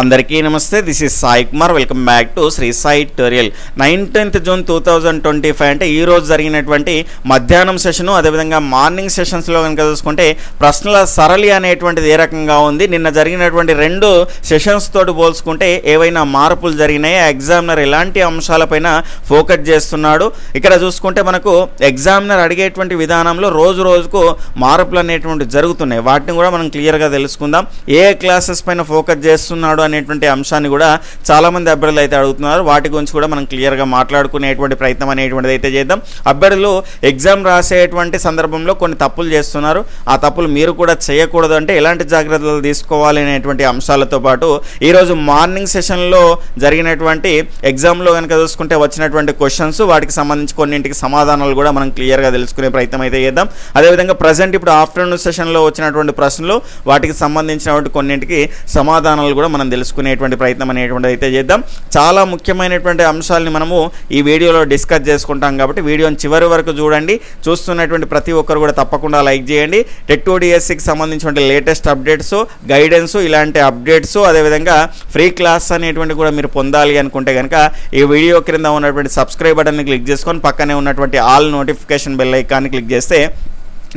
అందరికీ నమస్తే this is Sai Kumar. Welcome back to Sri Sai tutorial nineteenth June two thousand twenty five అంటే ఈ రోజు జరిగినటువంటి మధ్యాహ్నం సెషను అదేవిధంగా మార్నింగ్ సెషన్స్లో కనుక చూసుకుంటే ప్రశ్నల సరళి అనేటువంటిది ఏ రకంగా ఉంది? నిన్న జరిగినటువంటి రెండు సెషన్స్ తోటి పోల్చుకుంటే ఏవైనా మార్పులు జరిగినాయి? ఎగ్జామినర్ ఎలాంటి అంశాలపైన ఫోకస్ చేస్తున్నాడు? ఇక్కడ చూసుకుంటే మనకు ఎగ్జామినర్ అడిగేటువంటి విధానంలో రోజు రోజుకు మార్పులు అనేటువంటి జరుగుతున్నాయి. వాటిని కూడా మనం క్లియర్గా తెలుసుకుందాం. ఏ క్లాసెస్ పైన ఫోకస్ చేస్తున్నాడు అనేటువంటి అంశాన్ని కూడా చాలామంది అభ్యర్థులు అయితే అడుగుతున్నారు. వాటి గురించి కూడా మనం క్లియర్గా మాట్లాడుకునేటువంటి ప్రయత్నం అనేటువంటిది అయితే చేద్దాం. అభ్యర్థులు ఎగ్జామ్ రాసేటువంటి సందర్భంలో కొన్ని తప్పులు చేస్తున్నారు. ఆ తప్పులు మీరు కూడా చేయకూడదు అంటే ఎలాంటి జాగ్రత్తలు తీసుకోవాలి అనేటువంటి అంశాలతో పాటు ఈరోజు మార్నింగ్ సెషన్లో జరిగినటువంటి ఎగ్జామ్లో కనుక చూసుకుంటే వచ్చినటువంటి క్వశ్చన్స్ వాటికి సంబంధించి కొన్నింటికి సమాధానాలు కూడా మనం క్లియర్గా తెలుసుకునే ప్రయత్నం అయితే చేద్దాం. అదేవిధంగా ప్రజెంట్ ఇప్పుడు ఆఫ్టర్నూన్ సెషన్లో వచ్చినటువంటి ప్రశ్నలు వాటికి సంబంధించినటువంటి కొన్నింటికి సమాధానాలు కూడా మనం తెలుసుకునేటువంటి ప్రయత్నం అనేటువంటిది అయితే చేద్దాం. చాలా ముఖ్యమైనటువంటి అంశాలని మనము ఈ వీడియోలో డిస్కస్ చేసుకుంటాం కాబట్టి వీడియోని చివరి వరకు చూడండి. చూస్తున్నటువంటి ప్రతి ఒక్కరు కూడా తప్పకుండా లైక్ చేయండి. టెట్ డిఎస్సికి సంబంధించిన లేటెస్ట్ అప్డేట్స్ గైడెన్స్ ఇలాంటి అప్డేట్స్ అదేవిధంగా ఫ్రీ క్లాస్ అనేటువంటి కూడా మీరు పొందాలి అనుకుంటే కనుక ఈ వీడియో క్రింద ఉన్నటువంటి సబ్స్క్రైబ్ బటన్ని క్లిక్ చేసుకొని పక్కనే ఉన్నటువంటి ఆల్ నోటిఫికేషన్ బెల్ ఐకాన్ని క్లిక్ చేస్తే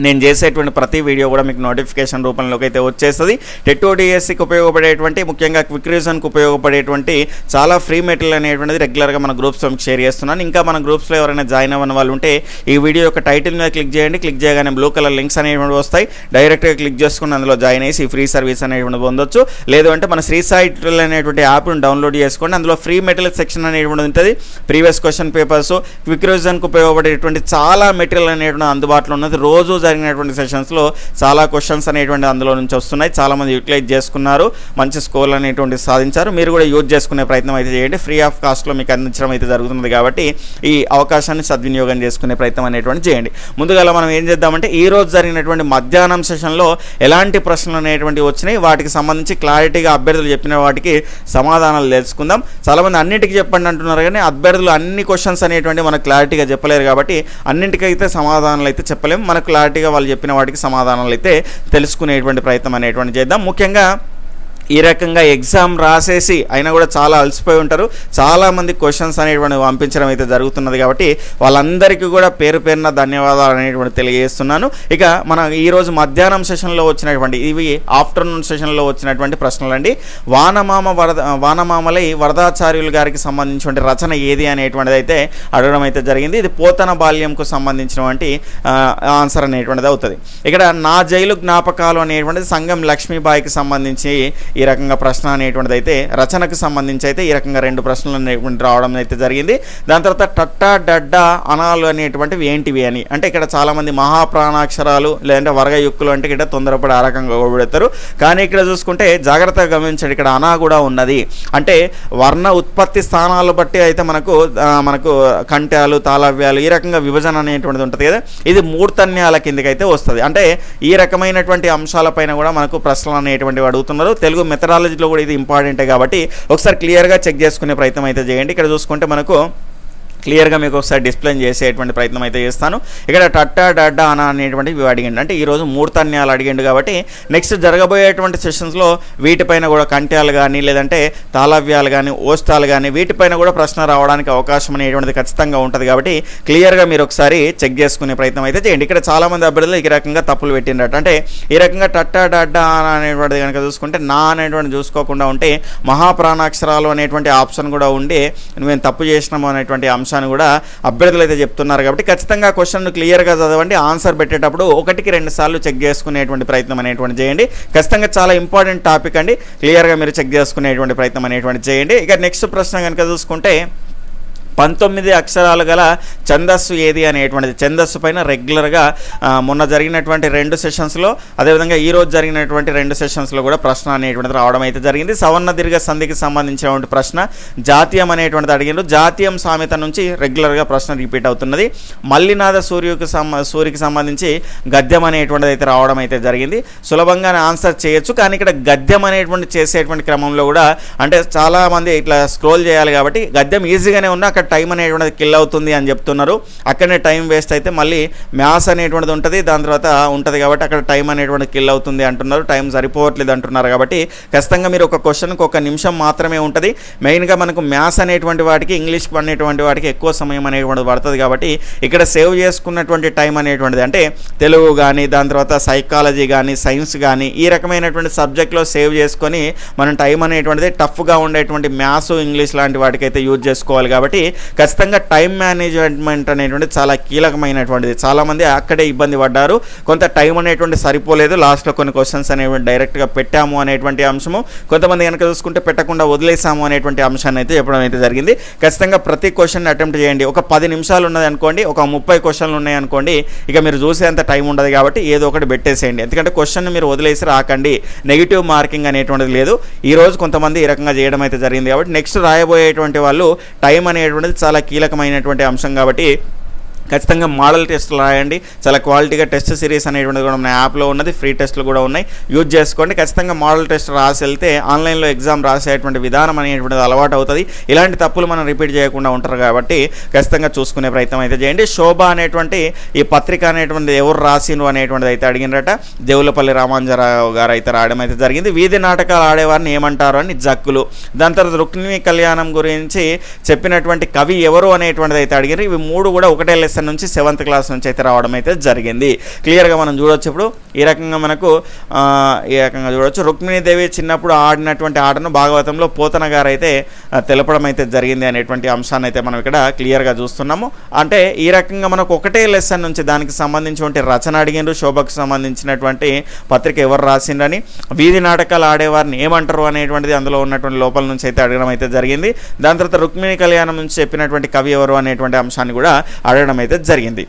నేను చేసేటువంటి ప్రతి వీడియో కూడా మీకు నోటిఫికేషన్ రూపంలోకి అయితే వచ్చేస్తుంది టెట్ డిఎస్సికి ఉపయోగపడేటువంటి ముఖ్యంగా క్విక్ రీజన్కి ఉపయోగపడేటువంటి చాలా ఫ్రీ మెటీరియల్ అనేటువంటిది రెగ్యులర్గా మన గ్రూప్స్లో మీకు షేర్ చేస్తున్నాను. ఇంకా మన గ్రూప్స్లో ఎవరైనా జాయిన్ అవ్వని వాళ్ళు ఉంటే ఈ వీడియో యొక్క టైటిల్ మీద క్లిక్ చేయండి. క్లిక్ చేయగానే బ్లూ కలర్ లింక్స్ అనేటువంటి వస్తాయి. డైరెక్ట్గా క్లిక్ చేసుకుని అందులో జాయిన్ అయ్యి ఫ్రీ సర్వీస్ అనేటువంటి పొందొచ్చు. లేదు అంటే మన శ్రీ సాయి అనేటువంటి యాప్ను డౌన్లోడ్ చేసుకోండి. అందులో ఫ్రీ మెటీరియల్ సెక్షన్ అనేటువంటి ఉంటుంది. ప్రీవియస్ క్వశ్చన్ పేపర్స్ క్విక్ రీజన్కి ఉపయోగపడేటువంటి చాలా మెటీరియల్ అనేటువంటి అందుబాటులో ఉన్నది. రోజు జరిగినటువంటి సెషన్స్లో చాలా క్వశ్చన్స్ అనేటువంటి అందులో నుంచి వస్తున్నాయి. చాలామంది యూటిలైజ్ చేసుకున్నారు. మంచి స్కోర్లు అనేటువంటి సాధించారు. మీరు కూడా యూజ్ చేసుకునే ప్రయత్నం అయితే చేయండి. ఫ్రీ ఆఫ్ కాస్ట్లో మీకు అందించడం అయితే జరుగుతుంది కాబట్టి ఈ అవకాశాన్ని సద్వినియోగం చేసుకునే ప్రయత్నం అనేటువంటి చేయండి. ముందుగా మనం ఏం చేద్దామంటే ఈ రోజు జరిగినటువంటి మధ్యాహ్నం సెషన్లో ఎలాంటి ప్రశ్నలు అనేటువంటి వచ్చినాయి వాటికి సంబంధించి క్లారిటీగా అభ్యర్థులు చెప్పిన వాటికి సమాధానాలు తెలుసుకుందాం. చాలామంది అన్నిటికీ చెప్పండి అంటున్నారు కానీ అభ్యర్థులు అన్ని క్వశ్చన్స్ అనేటువంటి మనకు క్లారిటీగా చెప్పలేరు కాబట్టి అన్నింటికైతే సమాధానాలు అయితే చెప్పలేము మనకు క్లారిటీగా వాళ్ళు చెప్పిన వాటికి సమాధానాలు అయితే తెలుసుకునేటువంటి ప్రయత్నం అనేటువంటి చేద్దాం. ముఖ్యంగా ఈ రకంగా ఎగ్జామ్ రాసేసి అయినా కూడా చాలా అలసిపోయి ఉంటారు. చాలామంది క్వశ్చన్స్ అనేటువంటి పంపించడం అయితే జరుగుతున్నది కాబట్టి వాళ్ళందరికీ కూడా పేరు పేరున ధన్యవాదాలు అనేటువంటి తెలియజేస్తున్నాను. ఇక మన ఈరోజు మధ్యాహ్నం సెషన్లో వచ్చినటువంటి ఇవి ఆఫ్టర్నూన్ సెషన్లో వచ్చినటువంటి ప్రశ్నలు అండి వానమామ వరద వానమామలై వరదాచార్యులు గారికి సంబంధించిన రచన ఏది అనేటువంటిది అయితే అడగడం అయితే జరిగింది. ఇది పోతన బాల్యంకు సంబంధించినటువంటి ఆన్సర్ అనేటువంటిది అవుతుంది. ఇక్కడ నా జైలు జ్ఞాపకాలు అనేటువంటిది సంఘం లక్ష్మీబాయికి సంబంధించి ఈ రకంగా ప్రశ్న అనేటువంటిది అయితే రచనకు సంబంధించి అయితే ఈ రకంగా రెండు ప్రశ్నలు అనేటువంటి రావడం అయితే జరిగింది. దాని తర్వాత టట్టా డడ్డా అనాలు అనేటువంటివి ఏంటివి అని. అంటే ఇక్కడ చాలామంది మహాప్రాణాక్షరాలు లేదంటే వర్గయుక్కులు అంటే ఇక్కడ తొందరపడి ఆ రకంగా పెడతారు కానీ ఇక్కడ చూసుకుంటే జాగ్రత్తగా గమనించండి ఇక్కడ అనా కూడా ఉన్నది. అంటే వర్ణ ఉత్పత్తి స్థానాలు బట్టి అయితే మనకు మనకు కంఠాలు తాళవ్యాలు ఈ రకంగా విభజన అనేటువంటిది ఉంటుంది కదా. ఇది మూర్ధన్యాల కిందకి అయితే వస్తుంది. అంటే ఈ రకమైనటువంటి అంశాలపైన కూడా మనకు ప్రశ్నలు అనేటువంటివి అడుగుతున్నారు. తెలుగు మెథడాలజీలో కూడా ఇది ఇంపార్టెంటే కాబట్టి ఒకసారి క్లియర్గా చెక్ చేసుకునే ప్రయత్నం అయితే చేయండి. ఇక్కడ చూసుకుంటే మనకు క్లియర్గా మీకు ఒకసారి డిస్ప్లే చేసేటువంటి ప్రయత్నం అయితే చేస్తాను. ఇక్కడ టట్టా డడ్డా అన అనేటువంటివి అడిగిండు. అంటే ఈరోజు మూర్తన్యాలు అడిగిండు కాబట్టి నెక్స్ట్ జరగబోయేటువంటి సెషన్స్లో వీటిపైన కూడా కంట్యాలు కానీ లేదంటే తాళవ్యాలు కానీ ఓష్టాలు కానీ వీటిపైన కూడా ప్రశ్న రావడానికి అవకాశం అనేటువంటిది ఖచ్చితంగా ఉంటుంది కాబట్టి క్లియర్గా మీరు ఒకసారి చెక్ చేసుకునే ప్రయత్నం అయితే చేయండి. ఇక్కడ చాలామంది అభ్యర్థులు ఈ రకంగా తప్పులు పెట్టిండట అంటే ఈ రకంగా టట్టా డడ్డా అన అనేటువంటిది కనుక చూసుకుంటే నా అనేటువంటి చూసుకోకుండా ఉంటే మహాప్రాణాక్షరాలు అనేటువంటి ఆప్షన్ కూడా ఉండి మేము తప్పు చేసినాము అనేటువంటి అంశం అంశాన్ని కూడా అభ్యర్థులు అయితే చెప్తున్నారు కాబట్టి ఖచ్చితంగా క్వశ్చన్ క్లియర్గా చదవండి ఆన్సర్ పెట్టేటప్పుడు ఒకటికి రెండు సార్లు చెక్ చేసుకునేటువంటి ప్రయత్నం అనేటువంటి చేయండి. ఖచ్చితంగా చాలా ఇంపార్టెంట్ టాపిక్ అండి. క్లియర్గా మీరు చెక్ చేసుకునేటువంటి ప్రయత్నం అనేటువంటి చేయండి. ఇక నెక్స్ట్ ప్రశ్న కనుక చూసుకుంటే పంతొమ్మిది అక్షరాలు గల ఛందస్సు ఏది అనేటువంటిది. ఛందస్సు పైన రెగ్యులర్గా మొన్న జరిగినటువంటి రెండు సెషన్స్లో అదేవిధంగా ఈరోజు జరిగినటువంటి రెండు సెషన్స్లో కూడా ప్రశ్న అనేటువంటిది రావడం అయితే జరిగింది. సవర్ణ దీర్ఘ సంధికి సంబంధించినటువంటి ప్రశ్న జాతీయం అనేటువంటిది అడిగిండు జాతీయం సామెత నుంచి రెగ్యులర్గా ప్రశ్న రిపీట్ అవుతున్నది. మల్లినాథ సూర్యుకి సంబ సూర్యుకి సంబంధించి గద్యం అనేటువంటిది అయితే రావడం అయితే జరిగింది. సులభంగానే ఆన్సర్ చేయొచ్చు కానీ ఇక్కడ గద్యం అనేటువంటి చేసేటువంటి క్రమంలో కూడా అంటే చాలామంది ఇట్లా స్క్రోల్ చేయాలి కాబట్టి గద్యం ఈజీగానే ఉన్నా అక్కడ టైం అనేటువంటిది కిల్ అవుతుంది అని చెప్తున్నారు. అక్కడనే టైం వేస్ట్ అయితే మళ్ళీ మ్యాథ్స్ అనేటువంటిది ఉంటుంది దాని తర్వాత ఉంటుంది కాబట్టి అక్కడ టైం అనేటువంటిది కిల్ అవుతుంది అంటున్నారు. టైం సరిపోవట్లేదు అంటున్నారు కాబట్టి ఖచ్చితంగా మీరు ఒక క్వశ్చన్కి ఒక నిమిషం మాత్రమే ఉంటుంది. మెయిన్గా మనకు మ్యాథ్స్ అనేటువంటి వాటికి ఇంగ్లీష్ అనేటువంటి వాటికి ఎక్కువ సమయం అనేటువంటిది పడుతుంది కాబట్టి ఇక్కడ సేవ్ చేసుకున్నటువంటి టైం అనేటువంటిది అంటే తెలుగు కానీ దాని తర్వాత సైకాలజీ కానీ సైన్స్ కానీ ఈ రకమైనటువంటి సబ్జెక్ట్లో సేవ్ చేసుకొని మనం టైం అనేటువంటిది టఫ్గా ఉండేటువంటి మ్యాథ్స్ ఇంగ్లీష్ లాంటి వాటికైతే యూజ్ చేసుకోవాలి కాబట్టి ఖచ్చితంగా టైం మేనేజ్మెంట్ అనేటువంటి చాలా కీలకమైనటువంటిది. చాలామంది అక్కడే ఇబ్బంది పడ్డారు. కొంత టైం అనేటువంటి సరిపోలేదు. లాస్ట్లో కొన్ని క్వశ్చన్స్ అనేవి డైరెక్ట్గా పెట్టాము అనేటువంటి అంశము. కొంతమంది కనుక చూసుకుంటే పెట్టకుండా వదిలేసాము అనేటువంటి అంశాన్ని అయితే చెప్పడం అయితే జరిగింది. ఖచ్చితంగా ప్రతి క్వశ్చన్ అటెంప్ట్ చేయండి. ఒక పది నిమిషాలు ఉన్నది అనుకోండి ఒక ముప్పై క్వశ్చన్లు ఉన్నాయి అనుకోండి ఇక మీరు చూసేంత టైం ఉండదు కాబట్టి ఏదో ఒకటి పెట్టేసేయండి. ఎందుకంటే క్వశ్చన్ మీరు వదిలేసి రాకండి. నెగిటివ్ మార్కింగ్ అనేటువంటిది లేదు. ఈరోజు కొంతమంది ఈ రకంగా చేయడం అయితే జరిగింది కాబట్టి నెక్స్ట్ రాయబోయేటువంటి వాళ్ళు టైం అనేటువంటి అనేటువంటిది చాలా కీలకమైనటువంటి అంశం కాబట్టి ఖచ్చితంగా మోడల్ టెస్ట్లు రాయండి. చాలా క్వాలిటీగా టెస్ట్ సిరీస్ అనేటువంటిది కూడా మన యాప్లో ఉన్నది. ఫ్రీ టెస్ట్లు కూడా ఉన్నాయి. యూజ్ చేసుకోండి. ఖచ్చితంగా మోడల్ టెస్ట్ రాసి వెళ్తే ఆన్లైన్లో ఎగ్జామ్ రాసేటువంటి విధానం అనేటువంటిది అలవాటు అవుతుంది. ఇలాంటి తప్పులు మనం రిపీట్ చేయకుండా ఉంటారు కాబట్టి ఖచ్చితంగా చూసుకునే ప్రయత్నం అయితే చేయండి. శోభ అనేటువంటి ఈ పత్రిక అనేటువంటిది ఎవరు రాసిను అనేటువంటిది అయితే అడిగినట దేవులపల్లి రామాంజరావు గారు అయితే రాయడం అయితే జరిగింది. వీధి నాటకాలు ఆడేవారిని ఏమంటారు అని జక్కులు. దాని తర్వాత రుక్మిణి కళ్యాణం గురించి చెప్పినటువంటి కవి ఎవరు అనేటువంటిది అయితే అడిగారు ఇవి మూడు కూడా ఒకటే లెస్ లెసన్ నుంచి సెవెంత్ క్లాస్ నుంచి అయితే రావడం అయితే జరిగింది. క్లియర్గా మనం చూడొచ్చు ఇప్పుడు. ఈ రకంగా మనకు ఈ రకంగా చూడొచ్చు. రుక్మిణీదేవి చిన్నప్పుడు ఆడినటువంటి ఆటను భాగవతంలో పోతన గారు అయితే తెలపడం అయితే జరిగింది అనేటువంటి అంశాన్ని అయితే మనం ఇక్కడ క్లియర్గా చూస్తున్నాము. అంటే ఈ రకంగా మనకు ఒకటే లెసన్ నుంచి దానికి సంబంధించినటువంటి రచన అడిగిండ్రు. శోభకు సంబంధించినటువంటి పత్రిక ఎవరు రాసిండ్రని వీధి నాటకాలు ఆడేవారిని ఏమంటారు అనేటువంటిది అందులో ఉన్నటువంటి లోపల నుంచి అయితే అడగడం అయితే జరిగింది. దాని తర్వాత రుక్మిణి కళ్యాణం నుంచి చెప్పినటువంటి కవి ఎవరు అనేటువంటి అంశాన్ని కూడా అడగడం అయితే అయితే జరిగింది.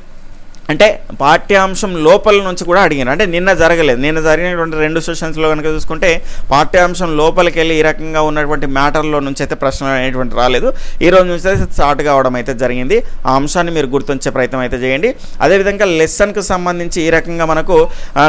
అంటే పాఠ్యాంశం లోపల నుంచి కూడా అడిగారు అంటే నిన్న జరగలేదు. నిన్న జరిగినటువంటి రెండు సెషన్స్లో కనుక చూసుకుంటే పాఠ్యాంశం లోపలికి వెళ్ళి ఈ రకంగా ఉన్నటువంటి మ్యాటర్లో నుంచి అయితే ప్రశ్న అనేటువంటి రాలేదు. ఈ రోజు నుంచి అయితే స్టార్ట్ కావడం అయితే జరిగింది. ఆ అంశాన్ని మీరు గుర్తించే ప్రయత్నం అయితే చేయండి. అదేవిధంగా లెసన్కి సంబంధించి ఈ రకంగా మనకు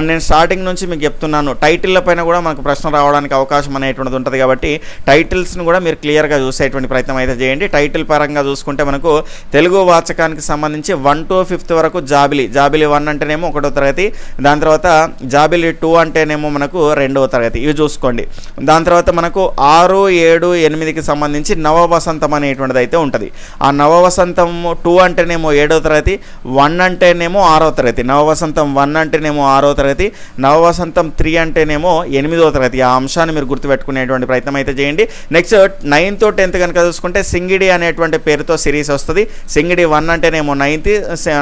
నేను స్టార్టింగ్ నుంచి మీకు చెప్తున్నాను. టైటిల్ల పైన కూడా మనకు ప్రశ్న రావడానికి అవకాశం అనేటువంటిది ఉంటుంది కాబట్టి టైటిల్స్ని కూడా మీరు క్లియర్గా చూసేటువంటి ప్రయత్నం అయితే చేయండి. టైటిల్ పరంగా చూసుకుంటే మనకు తెలుగు వాచకానికి సంబంధించి వన్ టు ఫిఫ్త్ వరకు జాబ్ జాబిలి జాబిలి వన్ అంటేనేమో ఒకటో తరగతి దాని తర్వాత జాబిలి టూ అంటేనేమో మనకు రెండవ తరగతి. ఇవి చూసుకోండి. దాని తర్వాత మనకు ఆరు ఏడు ఎనిమిదికి సంబంధించి నవ వసంతం అనేటువంటిది అయితే ఉంటుంది. ఆ నవ వసంతం టూ అంటేనేమో ఏడవ తరగతి వన్ అంటేనేమో ఆరో తరగతి. నవ వసంతం వన్ అంటేనేమో ఆరో తరగతి నవ వసంతం త్రీ అంటేనేమో ఎనిమిదో తరగతి. ఆ అంశాన్ని మీరు గుర్తుపెట్టుకునేటువంటి ప్రయత్నం అయితే చేయండి. నెక్స్ట్ నైన్త్ టెన్త్ కనుక చూసుకుంటే సింగిడి అనేటువంటి పేరుతో సిరీస్ వస్తుంది. సింగిడి వన్ అంటేనేమో నైన్త్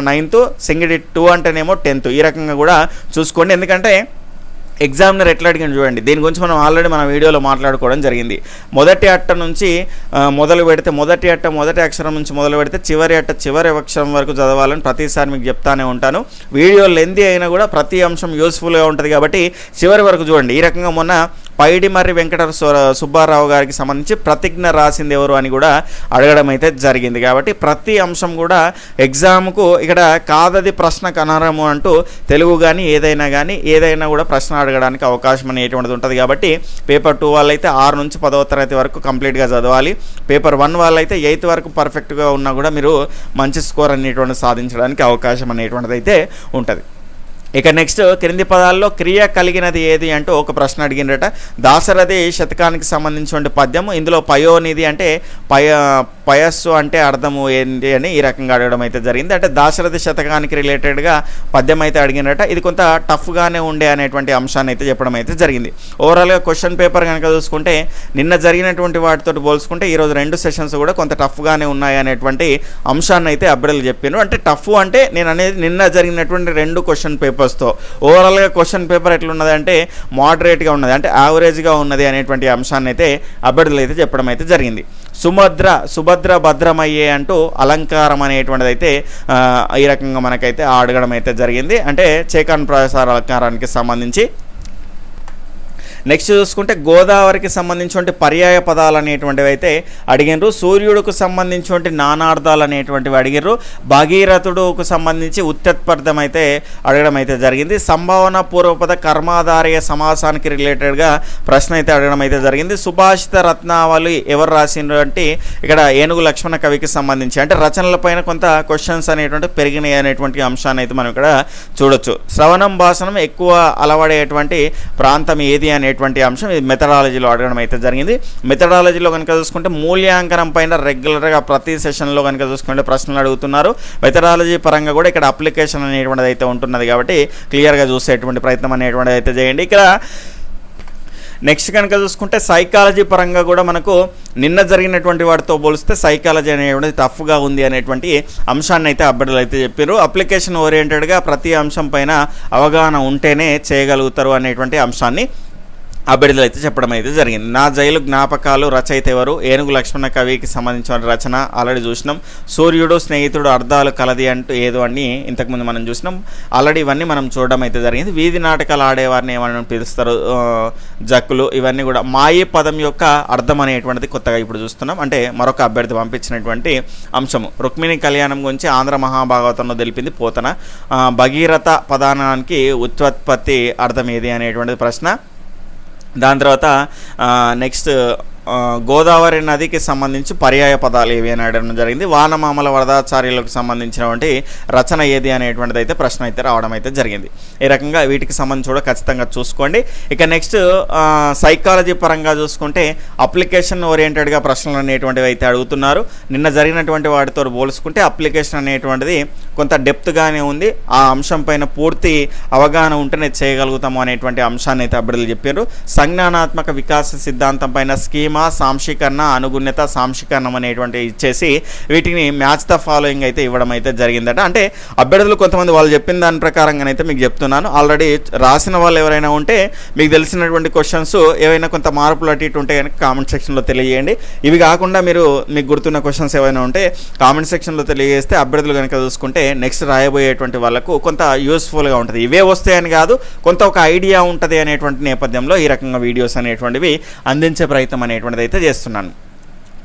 నైన్త్ సింగిడి టూ అంటేనేమో టెన్త్. ఈ రకంగా కూడా చూసుకోండి. ఎందుకంటే ఎగ్జామినర్ ఎట్లా అడిగాను చూడండి. దీని గురించి మనం ఆల్రెడీ మన వీడియోలో మాట్లాడుకోవడం జరిగింది. మొదటి అట్ట నుంచి మొదలు పెడితే మొదటి అట్ట మొదటి అక్షరం నుంచి మొదలు పెడితే చివరి అట్ట చివరి అక్షరం వరకు చదవాలని ప్రతిసారి మీకు చెప్తానే ఉంటాను. వీడియో లెంది అయినా కూడా ప్రతి అంశం యూస్ఫుల్గా ఉంటుంది కాబట్టి చివరి వరకు చూడండి. ఈ రకంగా మొన్న పైడిమర్రి వెంకట సుబ్బారావు గారికి సంబంధించి ప్రతిజ్ఞ రాసింది ఎవరు అని కూడా అడగడం అయితే జరిగింది. కాబట్టి ప్రతి అంశం కూడా ఎగ్జామ్కు ఇక్కడ కాదది ప్రశ్న కనరము అంటూ తెలుగు కానీ ఏదైనా కానీ ఏదైనా కూడా ప్రశ్న అడగడానికి అవకాశం అనేటువంటిది ఉంటుంది. కాబట్టి పేపర్ టూ వాళ్ళైతే ఆరు నుంచి పదవ తరగతి వరకు కంప్లీట్గా చదవాలి. పేపర్ వన్ వాళ్ళైతే ఎయిత్ వరకు పర్ఫెక్ట్గా ఉన్నా కూడా మీరు మంచి స్కోర్ అనేటువంటి సాధించడానికి అవకాశం అనేటువంటిది అయితే ఉంటుంది. ఇక నెక్స్ట్ క్రింది పదాల్లో క్రియ కలిగినది ఏది అంటూ ఒక ప్రశ్న అడిగినట దాశరథి శతకానికి సంబంధించిన పద్యం ఇందులో పయోనిధి అంటే పయ పయస్సు అంటే అర్థము ఏంటి అని ఈ రకంగా అడగడం అయితే జరిగింది. అంటే దాశరథి శతకానికి రిలేటెడ్గా పద్యం అయితే అడిగినట. ఇది కొంత టఫ్గానే ఉండే అనేటువంటి అంశాన్ని అయితే చెప్పడం అయితే జరిగింది. ఓవరాల్గా క్వశ్చన్ పేపర్ కనుక చూసుకుంటే నిన్న జరిగినటువంటి వాటితో పోల్చుకుంటే ఈరోజు రెండు సెషన్స్ కూడా కొంత టఫ్గానే ఉన్నాయి అనేటువంటి అంశాన్ని అయితే అభ్యర్థులు చెప్పారు అంటే టఫ్ అంటే నేను అనేది నిన్న జరిగినటువంటి రెండు క్వశ్చన్ పేపర్స్తో ఓవరాల్గా క్వశ్చన్ పేపర్ ఎట్లున్నది అంటే మోడరేట్గా ఉన్నది అంటే యావరేజ్గా ఉన్నది అనేటువంటి అంశాన్ని అయితే అభ్యర్థులు అయితే చెప్పడం అయితే జరిగింది. సుభద్ర సుభద్ర భద్రమయ్యే అంటూ అలంకారం అనేటువంటిది అయితే ఈ రకంగా మనకైతే అడగడం అయితే జరిగింది. అంటే చేకాన్ ప్రసార అలంకారానికి సంబంధించి నెక్స్ట్ చూసుకుంటే గోదావరికి సంబంధించినటువంటి పర్యాయ పదాలు అనేటువంటివి అయితే అడిగినారు. సూర్యుడుకు సంబంధించినటువంటి నానార్థాలు అనేటువంటివి అడిగినారు. భగీరథుడుకు సంబంధించి ఉత్పత్పర్థం అయితే అడగడం అయితే జరిగింది. సంభావన పూర్వపద కర్మాధారయ సమాసానికి రిలేటెడ్గా ప్రశ్న అయితే అడగడం అయితే జరిగింది. సుభాషిత రత్నావళి ఎవరు రాసినటువంటి ఇక్కడ ఏనుగు లక్ష్మణ కవికి సంబంధించి. అంటే రచనలపైన కొంత క్వశ్చన్స్ అనేటువంటి పెరిగినాయి అనేటువంటి అంశాన్ని అయితే మనం ఇక్కడ చూడొచ్చు. శ్రవణం భాషణం ఎక్కువ అలవడేటువంటి ప్రాంతం ఏది అనేటువంటి అంశం ఇది మెథడాలజీలో అడగడం అయితే జరిగింది. మెథడాలజీలో కనుక చూసుకుంటే మూల్యాంకనం పైన రెగ్యులర్గా ప్రతి సెషన్లో కనుక చూసుకుంటే ప్రశ్నలు అడుగుతున్నారు. మెథడాలజీ పరంగా కూడా ఇక్కడ అప్లికేషన్ అనేటువంటిది అయితే ఉంటున్నది కాబట్టి క్లియర్గా చూసేటువంటి ప్రయత్నం అనేటువంటిది అయితే చేయండి. ఇక్కడ నెక్స్ట్ కనుక చూసుకుంటే సైకాలజీ పరంగా కూడా మనకు నిన్న జరిగినటువంటి వాటితో పోలిస్తే సైకాలజీ అనేటువంటిది టఫ్గా ఉంది అనేటువంటి అంశాన్ని అయితే అభ్యర్థులు అయితే చెప్పారు అప్లికేషన్ ఓరియంటెడ్గా ప్రతి అంశం పైన అవగాహన ఉంటేనే చేయగలుగుతారు అనేటువంటి అంశాన్ని అభ్యర్థులు అయితే చెప్పడం అయితే జరిగింది. నా జైలు జ్ఞాపకాలు రచయిత ఎవరు? ఏనుగు లక్ష్మణ కవికి సంబంధించిన రచన ఆల్రెడీ చూసినాం. సూర్యుడు స్నేహితుడు అర్థాలు కలది అంటూ ఏదో అని ఇంతకుముందు మనం చూసినాం. ఆల్రెడీ ఇవన్నీ మనం చూడడం అయితే జరిగింది. వీధి నాటకాలు ఆడేవారిని ఏమని పిలుస్తారు? జక్కులు ఇవన్నీ కూడా మాయే పదం యొక్క అర్థం అనేటువంటిది కొత్తగా ఇప్పుడు చూస్తున్నాం. అంటే మరొక అభ్యర్థి పంపించినటువంటి అంశము. రుక్మిణి కళ్యాణం గురించి ఆంధ్ర మహాభాగవతంలో తెలిపింది పోతన. భగీరథ పదానానికి ఉత్పత్తి అర్థం ఏది అనేటువంటిది ప్రశ్న. దాని తర్వాత నెక్స్ట్ గోదావరి నదికి సంబంధించి పర్యాయ పదాలు ఏవి అని అడగడం జరిగింది. వానమామల వరదాచార్యులకు సంబంధించినటువంటి రచన ఏది అనేటువంటిది అయితే ప్రశ్న అయితే రావడం అయితే జరిగింది. ఈ రకంగా వీటికి సంబంధించి కూడా ఖచ్చితంగా చూసుకోండి. ఇక నెక్స్ట్ సైకాలజీ పరంగా చూసుకుంటే అప్లికేషన్ ఓరియంటెడ్గా ప్రశ్నలు అనేటువంటివి అయితే అడుగుతున్నారు. నిన్న జరిగినటువంటి వాటితో పోల్చుకుంటే అప్లికేషన్ అనేటువంటిది కొంత డెప్త్గానే ఉంది. ఆ అంశం పైన పూర్తి అవగాహన ఉంటేనే చేయగలుగుతాము అనేటువంటి అంశాన్ని అయితే అభ్యర్థులు చెప్పారు. సంజ్ఞానాత్మక వికాస సిద్ధాంతం పైన స్కీమా సాంశీకరణ అనుగుణ్యత సాంశీకరణం అనేటువంటి ఇచ్చేసి వీటిని మ్యాచ్ ద ఫాలోయింగ్ అయితే ఇవ్వడం అయితే జరిగిందట. అంటే అభ్యర్థులు కొంతమంది వాళ్ళు చెప్పిన దాని ప్రకారంగానైతే మీకు చెప్తున్నాను. ఆల్రెడీ రాసిన వాళ్ళు ఎవరైనా ఉంటే మీకు తెలిసినటువంటి క్వశ్చన్స్ ఏవైనా కొంత మార్పులు అటు ఇటు ఉంటే కనుక కామెంట్ సెక్షన్లో తెలియజేయండి. ఇవి కాకుండా మీరు మీకు గుర్తున్న క్వశ్చన్స్ ఏవైనా ఉంటే కామెంట్ సెక్షన్లో తెలియజేస్తే అభ్యర్థులు కనుక చూసుకుంటే నెక్స్ట్ రాయబోయేటువంటి వాళ్ళకు కొంత యూస్ఫుల్గా ఉంటుంది. ఇవే వస్తాయని కాదు కొంత ఒక ఐడియా ఉంటుంది అనేటువంటి నేపథ్యంలో ఈ రకంగా వీడియోస్ అనేటువంటివి అందించే ప్రయత్నం అనేటువంటిది అయితే చేస్తున్నాను.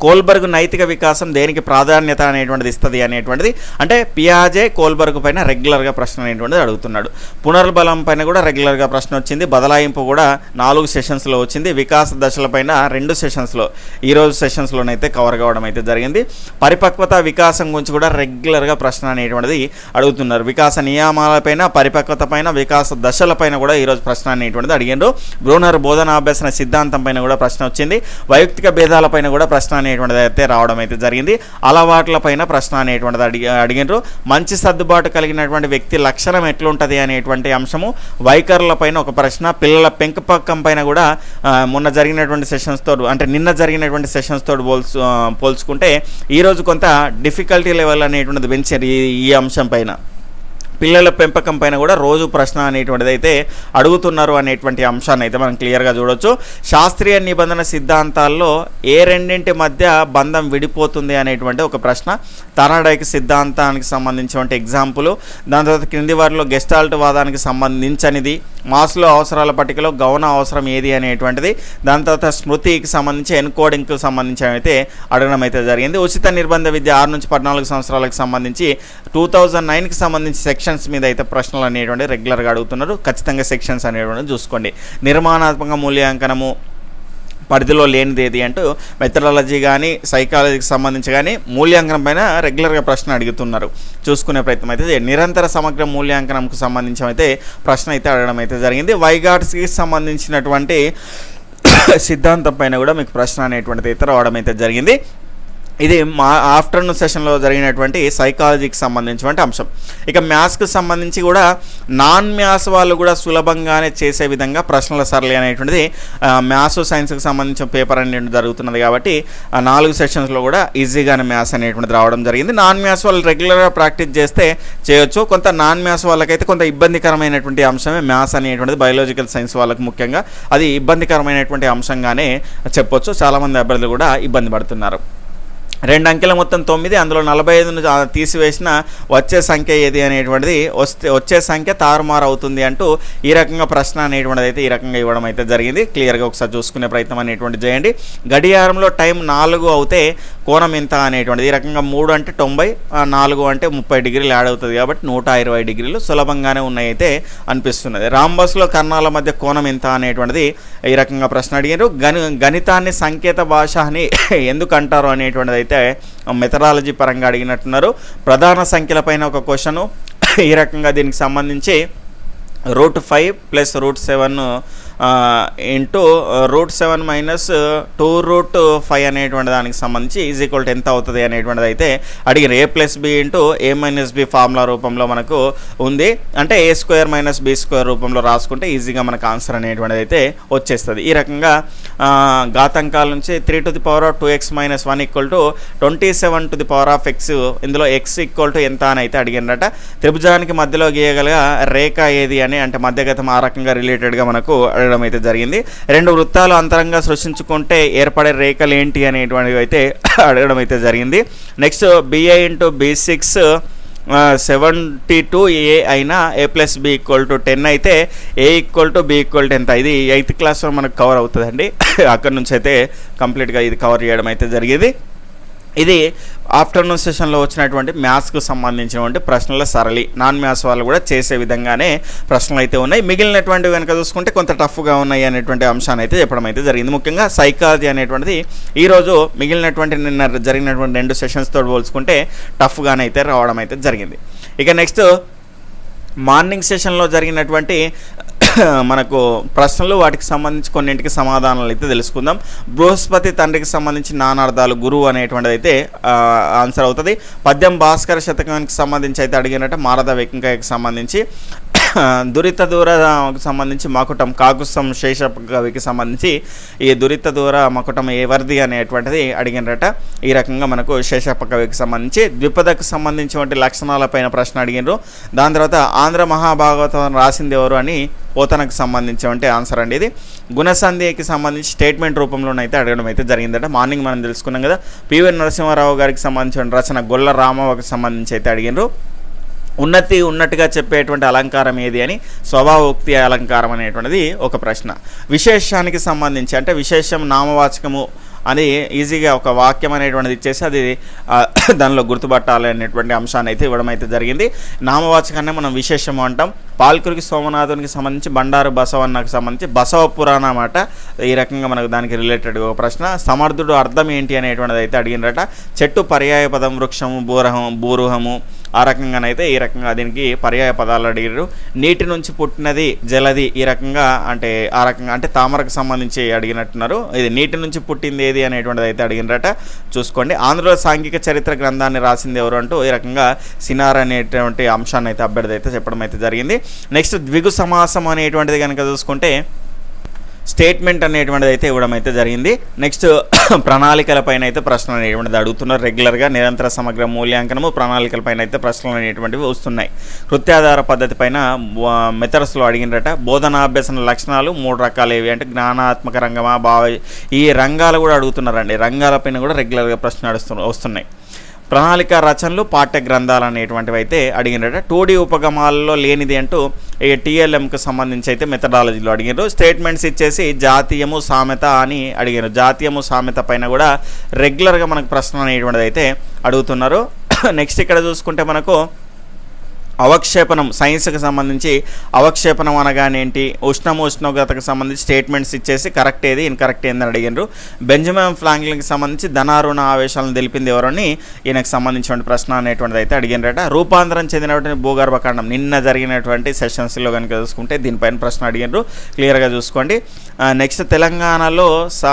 కోల్బర్గ్ నైతిక వికాసం దేనికి ప్రాధాన్యత అనేటువంటిది ఇస్తుంది అనేటువంటిది? అంటే పియాజే కోల్బర్గ్ పైన రెగ్యులర్గా ప్రశ్న అనేటువంటిది అడుగుతున్నాడు. పునర్బలం పైన కూడా రెగ్యులర్గా ప్రశ్న వచ్చింది. బదలాయింపు కూడా నాలుగు సెషన్స్లో వచ్చింది. వికాస దశల పైన రెండు సెషన్స్లో ఈరోజు సెషన్స్లోనైతే కవర్ కావడం అయితే జరిగింది. పరిపక్వత వికాసం గురించి కూడా రెగ్యులర్గా ప్రశ్న అనేటువంటిది అడుగుతున్నారు. వికాస నియామాలపైన పరిపక్వత పైన వికాస దశలపైన కూడా ఈరోజు ప్రశ్న అనేటువంటిది అడిగిండ్రు. బ్రూనర్ బోధనాభ్యసన సిద్ధాంతం పైన కూడా ప్రశ్న వచ్చింది. వైయక్తిక భేదాలపైన కూడా ప్రశ్న అనేటువంటిది అయితే రావడం అయితే జరిగింది. అలవాట్లపైన ప్రశ్న అనేటువంటిది అడిగి అడిగినారు. మంచి సర్దుబాటు కలిగినటువంటి వ్యక్తి లక్షణం ఎట్లుంటుంది అనేటువంటి అంశము. వైఖరులపైన ఒక ప్రశ్న పిల్లల పెంపకం పైన కూడా మొన్న జరిగినటువంటి సెషన్స్ తోడు అంటే నిన్న జరిగినటువంటి సెషన్స్ తోడు పోల్చు పోల్చుకుంటే ఈరోజు కొంత డిఫికల్టీ లెవెల్ అనేటువంటిది పెంచారు ఈ ఈ అంశం పైన. పిల్లల పెంపకం పైన కూడా రోజు ప్రశ్న అనేటువంటిది అయితే అడుగుతున్నారు అనేటువంటి అంశాన్ని అయితే మనం క్లియర్గా చూడొచ్చు. శాస్త్రీయ నిబంధన సిద్ధాంతాల్లో ఏ రెండింటి మధ్య బంధం విడిపోతుంది అనేటువంటి ఒక ప్రశ్న. తనడైక్ సిద్ధాంతానికి సంబంధించినటువంటి ఎగ్జాంపుల్ దాని తర్వాత క్రింది వారిలో గెస్టాల్ట్ వాదానికి సంబంధించనిది మాస్లో అవసరాల పట్టికలో గౌన అవసరం ఏది అనేటువంటిది దాని తర్వాత స్మృతికి సంబంధించి ఎన్కోడింగ్కి సంబంధించి అయితే అడగడం అయితే జరిగింది. ఉచిత నిర్బంధ విద్య ఆరు నుంచి పద్నాలుగు సంవత్సరాలకు సంబంధించి టూ థౌజండ్ నైన్కి సంబంధించి సెక్షన్ సెక్షన్స్ మీద అయితే ప్రశ్నలు అనేటువంటి రెగ్యులర్గా అడుగుతున్నారు. ఖచ్చితంగా సెక్షన్స్ అనేటువంటి చూసుకోండి. నిర్మాణాత్మక మూల్యాంకనము పరిధిలో లేనిది ఏది అంటూ మెథడాలజీ కానీ సైకాలజీకి సంబంధించి కానీ మూల్యాంకనం పైన రెగ్యులర్గా ప్రశ్న అడుగుతున్నారు. చూసుకునే ప్రయత్నం అయితే నిరంతర సమగ్ర మూల్యాంకనంకు సంబంధించి అయితే ప్రశ్న అయితే అడగడం అయితే జరిగింది. వైగాట్స్కి సంబంధించినటువంటి సిద్ధాంతం పైన కూడా మీకు ప్రశ్న అనేటువంటిది అయితే రావడం అయితే జరిగింది. ఇది మా ఆఫ్టర్నూన్ సెషన్లో జరిగినటువంటి సైకాలజీకి సంబంధించినటువంటి అంశం. ఇక మ్యాథ్స్కి సంబంధించి కూడా నాన్ మ్యాథ్స్ వాళ్ళు కూడా సులభంగానే చేసే విధంగా ప్రశ్నల సరళి అనేటువంటిది మ్యాథ్స్ సైన్స్కి సంబంధించిన పేపర్ అనేది జరుగుతున్నది కాబట్టి ఆ నాలుగు సెషన్స్లో కూడా ఈజీగానే మ్యాథ్స్ అనేటువంటిది రావడం జరిగింది. నాన్ మ్యాథ్స్ వాళ్ళు రెగ్యులర్గా ప్రాక్టీస్ చేస్తే చేయొచ్చు. కొంత నాన్ మ్యాథ్స్ వాళ్ళకైతే కొంత ఇబ్బందికరమైనటువంటి అంశమే మ్యాథ్స్ అనేటువంటిది బయోలాజికల్ సైన్స్ వాళ్ళకు ముఖ్యంగా. అది ఇబ్బందికరమైనటువంటి అంశంగానే చెప్పొచ్చు. చాలామంది అభ్యర్థులు కూడా ఇబ్బంది పడుతున్నారు. రెండు అంకెల మొత్తం తొమ్మిది అందులో నలభై ఐదును తీసివేసిన వచ్చే సంఖ్య ఏది అనేటువంటిది వస్తే వచ్చే సంఖ్య తారుమారు అవుతుంది అంటూ ఈ రకంగా ప్రశ్న అనేటువంటిది అయితే ఈ రకంగా ఇవ్వడం అయితే జరిగింది. క్లియర్గా ఒకసారి చూసుకునే ప్రయత్నం అనేటువంటి చేయండి. గడియారంలో టైం నాలుగు అవుతే కోణం ఎంత అనేటువంటిది. ఈ రకంగా మూడు అంటే తొంభై నాలుగు అంటే ముప్పై డిగ్రీలు యాడ్ అవుతుంది కాబట్టి నూట ఇరవై డిగ్రీలు సులభంగానే ఉన్నాయి అయితే అనిపిస్తున్నది రాంబస్లో కర్ణాల మధ్య కోణం ఎంత అనేటువంటిది ఈ రకంగా ప్రశ్న అడిగారు గణి గణితాన్ని సంకేత భాష అని ఎందుకు అంటారు అనేటువంటిది అయితే మెథడాలజీ పరంగా అడిగినట్టున్నారు. ప్రధాన సంఖ్యలపైన ఒక క్వశ్చను. ఈ రకంగా దీనికి సంబంధించి root five plus root seven into root seven minus two root five అనేటువంటి దానికి సంబంధించి ఈజ్ ఈక్వల్ ఎంత అవుతుంది అనేటువంటిది అయితే అడిగిన A plus B into A minus B formula రూపంలో మనకు ఉంది? అంటే A square minus B square రూపంలో రాసుకుంటే ఈజీగా మనకు ఆన్సర్ అనేటువంటిది అయితే వచ్చేస్తుంది. ఈ రకంగా ఘాతంకాల నుంచి three to the power of two X minus one equal to twenty seven to the power of X ఇందులో ఎక్స్ ఈక్వల్ టు ఎంత అని అయితే అడిగినట త్రిభుజానికి మధ్యలో గీయగల రేఖ ఏది అని అంటే మధ్యగతం ఆ రకంగా రిలేటెడ్గా మనకు అడగడం అయితే జరిగింది. రెండు వృత్తాలు అంతరంగా సృష్టించుకుంటే ఏర్పడే రేఖలు ఏంటి అనేటువంటివి అయితే అడగడం అయితే జరిగింది. Next BA into B six seventy two A అయినా A plus B equal to ten అయితే A equal to B equal tenth ఇది ఎయిత్ క్లాస్లో మనకు కవర్ అవుతుందండి. అక్కడ నుంచి అయితే కంప్లీట్గా ఇది కవర్ చేయడం అయితే జరిగేది. ఇది ఆఫ్టర్నూన్ సెషన్లో వచ్చినటువంటి మ్యాథ్స్కు సంబంధించినటువంటి ప్రశ్నల సరళి నాన్ మ్యాథ్స్ వాళ్ళు కూడా చేసే విధంగానే ప్రశ్నలు అయితే ఉన్నాయి. మిగిలినటువంటి కనుక చూసుకుంటే కొంత టఫ్గా ఉన్నాయి అనేటువంటి అంశాన్ని అయితే చెప్పడం అయితే జరిగింది. ముఖ్యంగా సైకాలజీ అనేటువంటిది ఈరోజు మిగిలినటువంటి నిన్న జరిగినటువంటి రెండు సెషన్స్తో పోల్చుకుంటే టఫ్గానే అయితే రావడం అయితే జరిగింది. ఇక నెక్స్ట్ మార్నింగ్ సెషన్లో జరిగినటువంటి మనకు ప్రశ్నలు వాటికి సంబంధించి కొన్నింటికి సమాధానాలు అయితే తెలుసుకుందాం. బృహస్పతి తండ్రికి సంబంధించి నానార్థాలు గురువు అనేటువంటిది అయితే ఆన్సర్ అవుతుంది. పద్యం భాస్కర శతకానికి సంబంధించి అయితే అడిగినట్టు మారద వెంకయ్యకి సంబంధించి దురిత దూరకు సంబంధించి మకుటం కాకుసం శేష కవికి సంబంధించి ఈ దురిత దూర మకుటం ఎవరిది అనేటువంటిది అడిగినట ఈ రకంగా మనకు శేషప్ప కవికి సంబంధించి ద్విపదకు సంబంధించినటువంటి లక్షణాలపైన ప్రశ్న అడిగినారు. దాని తర్వాత ఆంధ్ర మహాభాగవతం రాసింది ఎవరు అని పోతనకు సంబంధించినటువంటి ఆన్సర్ అండి ఇది. గుణసంధికి సంబంధించి స్టేట్మెంట్ రూపంలోనైతే అడగడం అయితే జరిగిందట. మార్నింగ్ మనం తెలుసుకున్నాం కదా. పివి నరసింహారావు గారికి సంబంధించిన రచన గొల్ల రామవ్వకి సంబంధించి అయితే అడిగినారు ఉన్నతి ఉన్నట్టుగా చెప్పేటువంటి అలంకారం ఏది అని స్వభావోక్తి అలంకారం అనేటువంటిది ఒక ప్రశ్న. విశేషానికి సంబంధించి అంటే విశేషం నామవాచకము అని ఈజీగా ఒక వాక్యం అనేటువంటిది ఇచ్చేసి అది దానిలో గుర్తుపట్టాలి అనేటువంటి అంశాన్ని అయితే ఇవ్వడం అయితే జరిగింది. నామవాచకాన్ని మనం విశేషము అంటాం. పాల్కురికి సోమనాథునికి సంబంధించి బండారు బసవన్నకు సంబంధించి బసవ పురాణ మాట ఈ రకంగా మనకు దానికి రిలేటెడ్ ఒక ప్రశ్న. సమర్థుడు అర్థం ఏంటి అనేటువంటిది అయితే అడిగినరట. చెట్టు పర్యాయ పదం వృక్షము బూరహం బూరుహము ఆ రకంగానైతే ఈ రకంగా దీనికి పర్యాయ పదాలు అడిగారు నీటి నుంచి పుట్టినది జలది ఈ రకంగా అంటే ఆ రకంగా అంటే తామరకు సంబంధించి అడిగినట్టున్నారు. ఇది నీటి నుంచి పుట్టింది ఏది అనేటువంటిది అయితే అడిగినరట. చూసుకోండి. ఆంధ్రలో సాంఘిక చరిత్ర గ్రంథాన్ని రాసింది ఎవరు అంటూ ఈ రకంగా సినార్ అనేటువంటి అంశాన్ని అయితే అభ్యర్థి అయితే చెప్పడం అయితే జరిగింది. నెక్స్ట్ ద్విగు సమాసం అనేటువంటిది కనుక చూసుకుంటే స్టేట్మెంట్ అనేటువంటిది అయితే ఇవ్వడం అయితే జరిగింది. నెక్స్ట్ ప్రణాళికల పైన అయితే ప్రశ్నలు అనేటువంటిది అడుగుతున్నారు. రెగ్యులర్గా నిరంతర సమగ్ర మూల్యాంకనము ప్రణాళికలపైన అయితే ప్రశ్నలు అనేటువంటివి వస్తున్నాయి. కృత్యాధార పద్ధతి పైన మెథడ్స్లో అడిగినట బోధనాభ్యసన లక్షణాలు మూడు రకాలు ఏవి అంటే జ్ఞానాత్మక రంగమా భావ ఈ రంగాలు కూడా అడుగుతున్నారండి. రంగాలపైన కూడా రెగ్యులర్గా ప్రశ్న వస్తున్నాయి. ప్రణాళిక రచనలు పాఠ్య గ్రంథాలు అనేటువంటివి అయితే అడిగినట టూడీ ఉపగమాలలో లేనిది అంటూ ఈ టీఎల్ఎంకి సంబంధించి అయితే మెథడాలజీలో అడిగారు స్టేట్మెంట్స్ ఇచ్చేసి జాతీయము సామెత అని అడిగారు జాతీయము సామెత పైన కూడా రెగ్యులర్గా మనకు ప్రశ్న అనేటువంటిది అయితే అడుగుతున్నారు. నెక్స్ట్ ఇక్కడ చూసుకుంటే మనకు అవక్షేపణం సైన్స్కి సంబంధించి అవక్షేపణం అనగానేంటి ఉష్ణము ఉష్ణోగ్రతకు సంబంధించి స్టేట్మెంట్స్ ఇచ్చేసి కరెక్ట్ ఏది ఇన్కరెక్ట్ ఏందని అడిగినారు బెంజమిన్ ఫ్లాంక్లిన్కి సంబంధించి ధనారుణ ఆవేశాలను తెలిపింది ఎవరని ఈయనకు సంబంధించిన ప్రశ్న అనేటువంటిది అయితే అడిగినరట రూపాంతరం చెందినటువంటి భూగర్భకాండం నిన్న జరిగినటువంటి సెషన్స్లో కనుక చూసుకుంటే దీనిపైన ప్రశ్న అడిగినారు క్లియర్గా చూసుకోండి. నెక్స్ట్ తెలంగాణలో స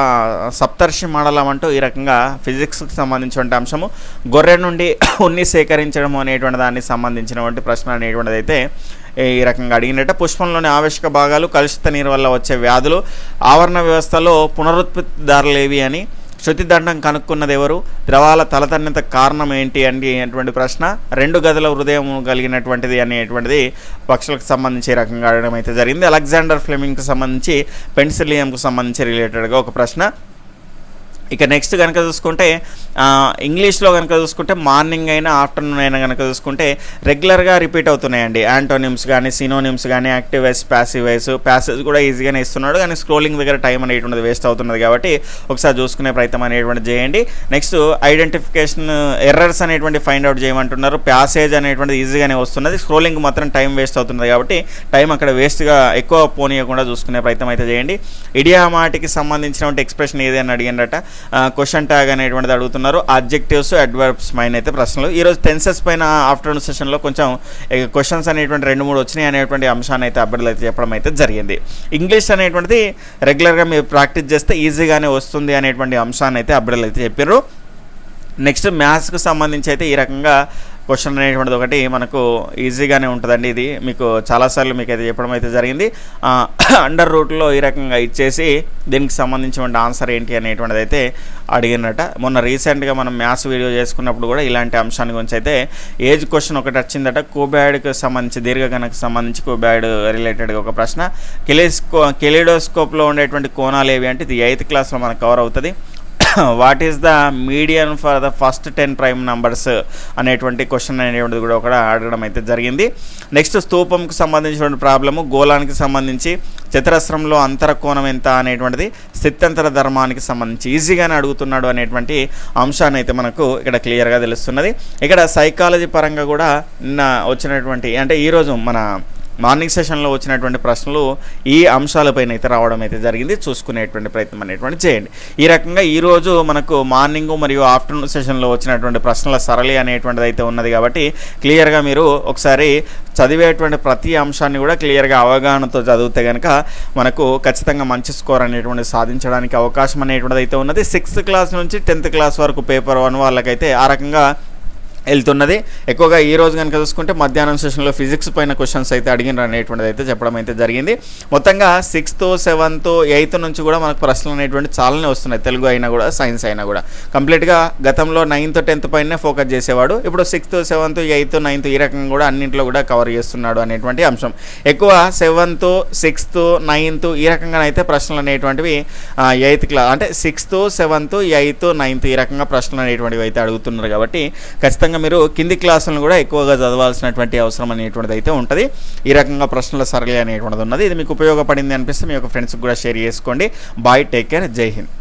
సప్తర్షి మండలం అంటూ ఈ రకంగా ఫిజిక్స్కి సంబంధించిన అంశము. గొర్రె నుండి ఉన్ని సేకరించడం అనేటువంటి దానికి సంబంధించినటువంటి ప్రశ్న అనేటువంటిది అయితే ఈ రకంగా అడిగినట్ట. పుష్పంలోని ఆవశ్యక భాగాలు కలుషిత నీరు వల్ల వచ్చే వ్యాధులు ఆవరణ వ్యవస్థలో పునరుత్పత్తిదారులేవి అని శృతిదండం కనుక్కున్నది ఎవరు? ద్రవాల తలతన్నిత కారణం ఏంటి అని అటువంటి ప్రశ్న. రెండు గదుల హృదయం కలిగినటువంటిది అనేటువంటిది పక్షులకు సంబంధించి రకంగా అడగడం అయితే జరిగింది. అలెగ్జాండర్ ఫ్లెమింగ్కి సంబంధించి పెన్సిలియంకు సంబంధించి రిలేటెడ్గా ఒక ప్రశ్న. ఇక నెక్స్ట్ కనుక చూసుకుంటే ఇంగ్లీష్లో కనుక చూసుకుంటే మార్నింగ్ అయినా ఆఫ్టర్నూన్ అయినా కనుక చూసుకుంటే రెగ్యులర్గా రిపీట్ అవుతున్నాయండి. యాంటోనిమ్స్ కానీ సినోనిమ్స్ కానీ active voice passive voice passage కూడా ఈజీగానే ఇస్తున్నాడు. కానీ స్క్రోలింగ్ దగ్గర టైం అనేటువంటిది వేస్ట్ అవుతున్నది కాబట్టి ఒకసారి చూసుకునే ప్రయత్నం అనేటువంటి చేయండి. నెక్స్ట్ ఐడెంటిఫికేషన్ ఎర్రర్స్ అనేటువంటి ఫైండ్ అవుట్ చేయమంటున్నారు. ప్యాసేజ్ అనేటువంటిది ఈజీగానే వస్తున్నది. స్క్రోలింగ్ మాత్రం టైం వేస్ట్ అవుతున్నది కాబట్టి టైం అక్కడ వేస్ట్గా ఎక్కువ పోనీయకుండా చూసుకునే ప్రయత్నం అయితే చేయండి. ఇడియామాటికి సంబంధించినటువంటి ఎక్స్ప్రెషన్ ఏది అని అడిగినట క్వశ్చన్ ట్యాగ్ అనేటువంటిది అడుగుతున్నారు. అబ్జెక్టివ్స్ అడ్వర్బ్స్ పైన అయితే ప్రశ్నలు. ఈరోజు టెన్సెస్ పైన ఆఫ్టర్నూన్ సెషన్లో కొంచెం క్వశ్చన్స్ అనేటువంటి రెండు మూడు వచ్చినాయి అనేటువంటి అంశాన్ని అయితే అభ్యర్థులు అయితే చెప్పడం అయితే జరిగింది. ఇంగ్లీష్ అనేటువంటిది రెగ్యులర్గా మీరు ప్రాక్టీస్ చేస్తే ఈజీగానే వస్తుంది అనేటువంటి అంశాన్ని అయితే అభ్యర్థులు అయితే చెప్పారు నెక్స్ట్ మ్యాథ్స్కి సంబంధించి అయితే ఈ రకంగా క్వశ్చన్ అనేటువంటిది ఒకటి మనకు ఈజీగానే ఉంటుందండి. ఇది మీకు చాలాసార్లు మీకు అయితే చెప్పడం అయితే జరిగింది. అండర్ రూట్లో ఈ రకంగా ఇచ్చేసి దీనికి సంబంధించిన ఆన్సర్ ఏంటి అనేటువంటిది అయితే అడిగినట. మొన్న రీసెంట్గా మనం మ్యాథ్స్ వీడియో చేసుకున్నప్పుడు కూడా ఇలాంటి అంశాన్ని గురించి అయితే ఏజ్ క్వశ్చన్ ఒకటి వచ్చిందట. కోబ్యాడ్కి సంబంధించి దీర్ఘగణకు సంబంధించి కోబ్యాడ్ రిలేటెడ్గా ఒక ప్రశ్న. కెలిస్కో కెలిడోస్కోప్లో ఉండేటువంటి కోణాలు ఏవి అంటే ఇది ఎయిత్ క్లాస్లో మనకు కవర్ అవుతుంది. What is the median for the first ten prime numbers అనేటువంటి క్వశ్చన్ అనేటువంటిది కూడా ఒకటి అడగడం అయితే జరిగింది. నెక్స్ట్ స్థూపంకి సంబంధించినటువంటి ప్రాబ్లము గోళానికి సంబంధించి చతురస్రంలో అంతర కోణం ఎంత అనేటువంటిది స్థిత్యంతర ధర్మానికి సంబంధించి ఈజీగానే అడుగుతున్నాడు అనేటువంటి అంశాన్ని అయితే మనకు ఇక్కడ క్లియర్గా తెలుస్తున్నది. ఇక్కడ సైకాలజీ పరంగా కూడా నిన్న వచ్చినటువంటి అంటే ఈరోజు మన మార్నింగ్ సెషన్లో వచ్చినటువంటి ప్రశ్నలు ఈ అంశాలపైన అయితే రావడం అయితే జరిగింది. చూసుకునేటువంటి ప్రయత్నం అనేటువంటి చేయండి. ఈ రకంగా ఈరోజు మనకు మార్నింగ్ మరియు ఆఫ్టర్నూన్ సెషన్లో వచ్చినటువంటి ప్రశ్నల సరళి అనేటువంటిది అయితే ఉన్నది కాబట్టి క్లియర్గా మీరు ఒకసారి చదివేటువంటి ప్రతి అంశాన్ని కూడా క్లియర్గా అవగాహనతో చదివితే కనుక మనకు ఖచ్చితంగా మంచి స్కోర్ అనేటువంటి సాధించడానికి అవకాశం అనేటువంటిది అయితే ఉన్నది. సిక్స్త్ క్లాస్ నుంచి టెన్త్ క్లాస్ వరకు పేపర్ వన్ వాళ్ళకైతే ఆ రకంగా వెళ్తున్నది. ఎక్కువగా ఈ రోజు కనుక చూసుకుంటే మధ్యాహ్నం సెషన్లో ఫిజిక్స్ పైన క్వశ్చన్స్ అయితే అడిగినారు అనేటువంటిది అయితే చెప్పడం అయితే జరిగింది. మొత్తంగా సిక్స్త్ సెవెంత్ ఎయిత్ నుంచి కూడా మనకు ప్రశ్నలు అనేటువంటి చాలానే వస్తున్నాయి. తెలుగు అయినా కూడా సైన్స్ అయినా కూడా. కంప్లీట్గా గతంలో నైన్త్ టెన్త్ పైనే ఫోకస్ చేసేవాడు. ఇప్పుడు సిక్స్త్ సెవెంత్ ఎయిత్ నైన్త్ ఈ రకంగా కూడా అన్నింటిలో కూడా కవర్ చేస్తున్నాడు అనేటువంటి అంశం. ఎక్కువ సెవెంత్ సిక్స్త్ నైన్త్ ఈ రకంగా అయితే ప్రశ్నలు అనేటువంటివి ఎయిత్ క్లాస్ అంటే సిక్స్త్ సెవెంత్ ఎయిత్ నైన్త్ ఈ రకంగా ప్రశ్నలు అనేటువంటివి అయితే అడుగుతున్నారు కాబట్టి ఖచ్చితంగా ఖచ్చితంగా మీరు కింది క్లాసులను కూడా ఎక్కువగా చదవాల్సినటువంటి అవసరం అనేటువంటిది అయితే ఉంటుంది. ఈ రకంగా ప్రశ్నల సరళి అనేటువంటిది ఉన్నది. ఇది మీకు ఉపయోగపడింది అనిపిస్తే మీ యొక్క ఫ్రెండ్స్కి కూడా షేర్ చేసుకోండి. బాయ్ టేక్ కేర్ జై హింద్.